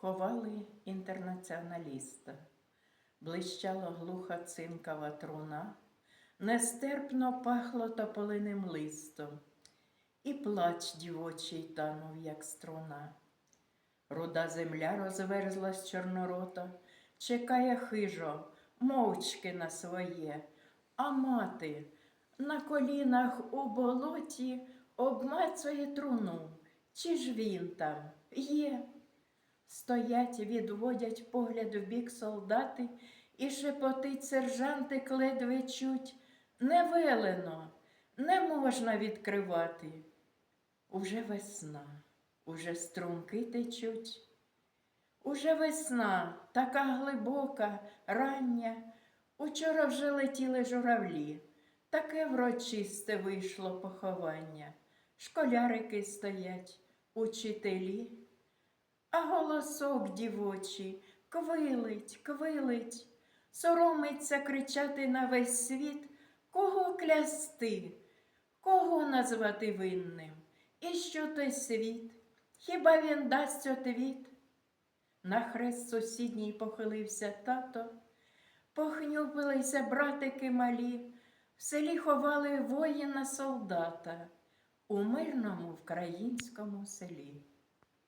ховали інтернаціоналіста, блищала глуха цинкова труна, нестерпно пахло тополиним листом, і плач дівочий танув, як струна. Руда земля розверзлась чорнорота, чекає хижо, мовчки на своє, а мати на колінах у болоті обмацує труну. Чи ж він там є? Стоять, відводять погляд в бік солдати, і шепотить сержантик ледве чуть. Не велено, не можна відкривати. Уже весна, уже струмки течуть. Уже весна, така глибока, рання. Учора вже летіли журавлі, таке врочисте вийшло поховання. Школярики стоять, учителі, а голосок дівочий. Квилить, квилить, соромиться кричати на весь світ, кого клясти, кого назвати винним, і що той світ, хіба він дасть отвіт? На хрест сусідній похилився тато, похнюпилися братики малі, в селі ховали воїна солдата у мирному вкраїнському селі.